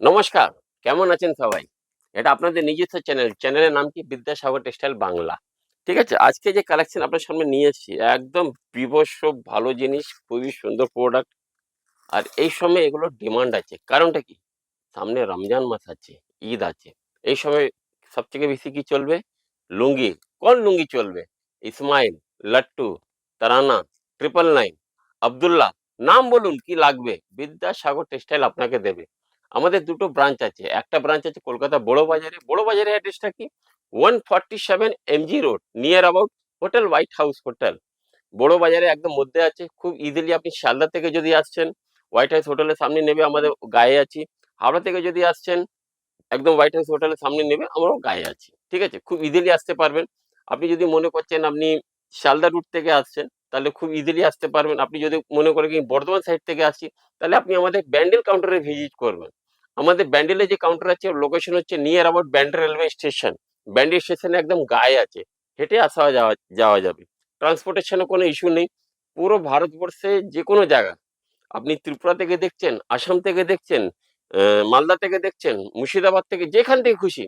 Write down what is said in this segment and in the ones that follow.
নমস্কার, কেমন আছেন সবাই? এটা আপনাদের নিজস্ব চ্যানেল, চ্যানেলের নাম কি? বিদ্যাসাগর টেক্সটাইল বাংলা। ঠিক আছে, আজকে যে কালেকশন আপনার সামনে নিয়ে এসেছি, একদম বিভৎস ভালো জিনিস, খুবই সুন্দর প্রোডাক্ট আর এই সময় এগুলোর ডিমান্ড আছে। কারণটা কি? সামনে রমজান মাস আছে, ঈদ আছে। এই সময় সবথেকে বেশি কি চলবে? লুঙ্গি। কোন লুঙ্গি চলবে? Ismail, Lattu, Tarana triple nine Abdullah. নাম বলুন কি লাগবে? বিদ্যাসাগর টেক্সটাইল আপনাকে দেবে। আমাদের দুটো ব্রাঞ্চ আছে। একটা ব্রাঞ্চ আছে কলকাতা বড় বাজারে। বড় বাজারে অ্যাড্রেসটা কি? One forty seven MG road near about hotel white house hotel বড় বাজারে একদম মধ্যে আছে। খুব ইজিলি আপনি শিয়ালদা থেকে যদি আসছেন হোয়াইট হাউস হোটেলের সামনে নেবে আমাদের গায়ে আছি। হাওড়া থেকে যদি আসছেন, একদম হোয়াইট হাউস হোটেলের সামনে নেবে, আমরাও গায়ে আছি। ঠিক আছে? খুব ইজিলি আসতে পারবেন। আপনি যদি মনে করছেন আপনি শিয়ালদা রুট থেকে আসছেন, তাহলে খুব ইজিলি আসতে পারবেন। আপনি যদি মনে করেন বর্ধমান সাইড থেকে আসছি, তাহলে আপনি আমাদের ব্যান্ডেল কাউন্টারে ভিজিট করবেন। আমাদের ব্যান্ডেলে যে কাউন্টার আছে লোকেশন হচ্ছে near about Bandel railway station Bandel স্টেশনে একদম গায়ে আছে। হেঁটে আসা যাওয়া যাওয়া যাবে। ট্রান্সপোর্টেশনে কোনো ইস্যু নেই। পুরো ভারতবর্ষে যে কোনো জায়গা। আপনি ত্রিপুরা থেকে দেখছেন, আসাম থেকে দেখছেন মালদা থেকে দেখছেন, মুর্শিদাবাদ থেকে যেখান থেকে খুশি,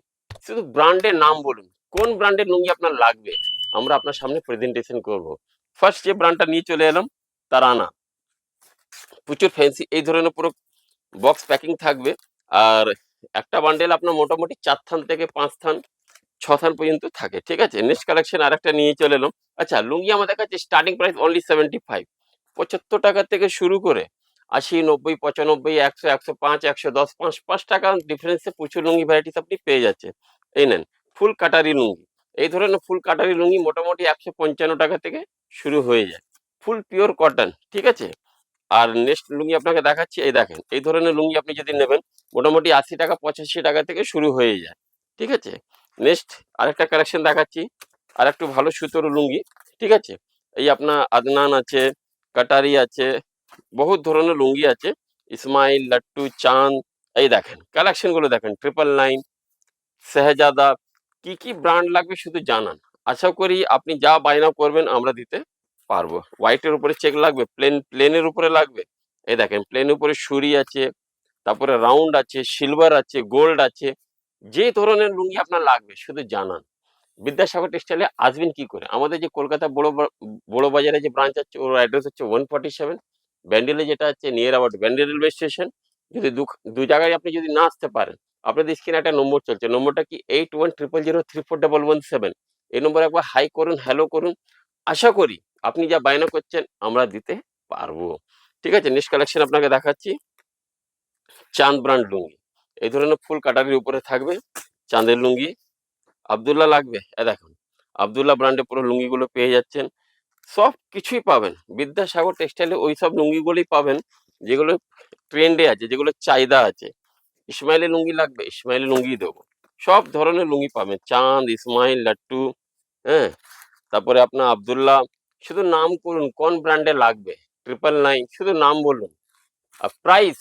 শুধু ব্র্যান্ডের নাম বলুন। কোন ব্র্যান্ডের লুঙ্গি আপনার লাগবে? আমরা আপনার সামনে প্রেজেন্টেশন করব। ফার্স্ট যে ব্র্যান্ডটা নিয়ে চলে এলাম তারানা প্রচুর ফ্যান্সি এই ধরনের পুরো বক্স প্যাকিং থাকবে। আর একটা বান্ডেল আপনার মোটামুটি চার থান থেকে পাঁচ থান, ছ থান পর্যন্ত থাকে, ঠিক আছে? নেক্সট কালেকশন আর একটা নিয়ে চলে এলাম। আচ্ছা লুঙ্গি আমাদের কাছে starting price only seventy five পঁচাত্তর টাকা থেকে শুরু করে আশি, নব্বই, পঁচানব্বই, একশো একশো পাঁচ, একশো দশ, পাঁচ পাঁচ টাকা ডিফারেন্সে প্রচুর লুঙ্গি ভ্যারাইটিস আপনি পেয়ে যাচ্ছেন। এই নেন, ফুল কাটারি লুঙ্গি। এই ধরনের ফুল কাটারি লুঙ্গি মোটামুটি একশো পঞ্চান্ন টাকা থেকে শুরু হয়ে যায়। ফুল পিওর কটন ঠিক আছে? আর নেক্সট লুঙ্গি আপনাকে দেখাচ্ছি, এই দেখেন, এই ধরনের লুঙ্গি আপনি যদি নেবেন, মোটামুটি আশি টাকা, পঁচাশি টাকা থেকে শুরু হয়ে যায়, ঠিক আছে? নেক্সট আরেকটা কালেকশন দেখাচ্ছি, আর একটু ভালো সুতোর লুঙ্গি, ঠিক আছে? এই আপনার আদনান আছে, কাটারি আছে, বহুত ধরনের লুঙ্গি আছে, ইসমাইল, লাট্টু, চাঁদ, এই দেখেন কালেকশনগুলো দেখেন ট্রিপল নাইন শেহজাদা, কি কি ব্র্যান্ড লাগবে শুধু জানান। আশা করি আপনি যা বায়না করবেন আমরা দিতে পারব। হোয়াইটের উপরে চেক লাগবে প্লেন প্লেনের উপরে লাগবে? এই দেখেন প্লেনের উপরে সুরি আছে, তারপরে রাউন্ড আছে সিলভার আছে গোল্ড আছে, যে ধরনের লুঙ্গি আপনার লাগবে, শুধু জানান। বিদ্যাসাগর টেক্সটাইলে আসবেন কি করে? আমাদের যে কলকাতা বড় বড় বাজারে যে ব্রাঞ্চ আছে, ওর অ্যাড্রেস হচ্ছে ওয়ান ফর্টি সেভেন ব্যান্ডেলে যেটা আছে near about Bandel railway station যদি দু দু জায়গায় আপনি যদি না আসতে পারেন, আপনাদের স্ক্রিনে একটা নম্বর চলছে, নম্বরটা কি eight one triple zero three four double one seven এই নম্বরে একবার হাই করুন হ্যালো করুন। আশা করি আপনি যা বায়না করছেন, আমরা দিতে পারব। ঠিক আছে? নেক্সট কালেকশন আপনাকে দেখাচ্ছি। চাঁদ ব্র্যান্ড লুঙ্গি। এই ধরনের ফুল কাটারির উপরে থাকবে চাঁদের লুঙ্গি। আবদুল্লাহ লাগবে? এ দেখুন, আবদুল্লাহ ব্র্যান্ডে পুরো লুঙ্গিগুলো পেয়ে যাচ্ছেন। সব কিছুই পাবেন। বিদ্যাসাগর টেক্সটাইলে ওই সব লুঙ্গিগুলোই পাবেন, যেগুলো ট্রেন্ডে আছে, যেগুলো চাহিদা আছে। ইসমাইলের লুঙ্গি লাগবে? ইসমাইলের লুঙ্গি দেবো। সব ধরনের লুঙ্গি পাবেন। চাঁদ, ইসমাইল, লাট্টু হ্যাঁ? তারপরে আপনার আবদুল্লাহ শুধু নাম করুন, কোন ব্র্যান্ডে লাগবে? ট্রিপল নাইন শুধু নাম বলুন। আর প্রাইস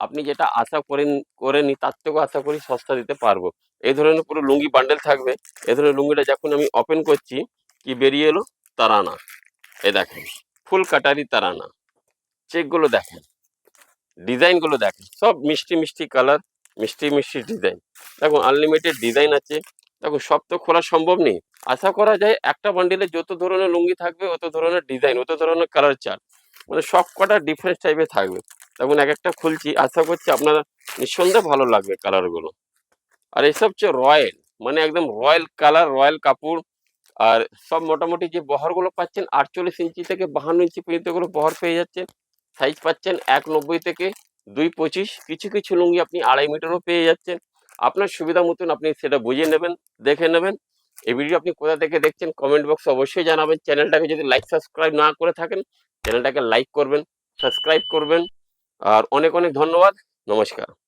আপনি যেটা আশা করেন করেনি তার থেকেও আশা করি সস্তা দিতে পারব। এই ধরনের পুরো লুঙ্গি বান্ডেল থাকবে। এই ধরনের লুঙ্গিটা যখন আমি ওপেন করছি, কি বেরিয়ে এলো? তারানা। এ দেখেন, ফুল কাটারি তারানা। চেকগুলো দেখেন। ডিজাইনগুলো দেখেন। সব মিষ্টি মিষ্টি কালার মিষ্টি মিষ্টি ডিজাইন দেখুন আনলিমিটেড ডিজাইন আছে। দেখুন, সব তো খোলা সম্ভব নেই। আশা করা যায় একটা বান্ডিলে যত ধরনের লুঙ্গি থাকবে, অত ধরনের ডিজাইন অত ধরনের কালার চার্ট মানে সব কটা ডিফারেন্ট টাইপের থাকবে। তখন এক একটা খুলছি, আশা করছি আপনারা নিঃসন্দেহে ভালো লাগবে কালারগুলো আর এসব হচ্ছে রয়্যাল মানে একদম রয়্যাল কালার রয়্যাল কাপড়, আর সব মোটামুটি যে বহরগুলো পাচ্ছেন, আটচল্লিশ ইঞ্চি থেকে বাহান্ন ইঞ্চি পর্যন্ত এগুলো বহর পেয়ে যাচ্ছেন সাইজ পাচ্ছেন এক নব্বই থেকে দুই পঁচিশ, কিছু কিছু লুঙ্গি আপনি আড়াই মিটারও পেয়ে যাচ্ছেন। আপনার সুবিধা মতন আপনি সেটা বুঝে নেবেন, দেখে নেবেন। এই ভিডিও আপনি কোথা থেকে দেখছেন কমেন্ট বক্সে অবশ্যই জানাবেন। চ্যানেলটাকে যদি লাইক সাবস্ক্রাইব না করে থাকেন, চ্যানেলটাকে লাইক করবেন সাবস্ক্রাইব করবেন। আর অনেক অনেক ধন্যবাদ। নমস্কার।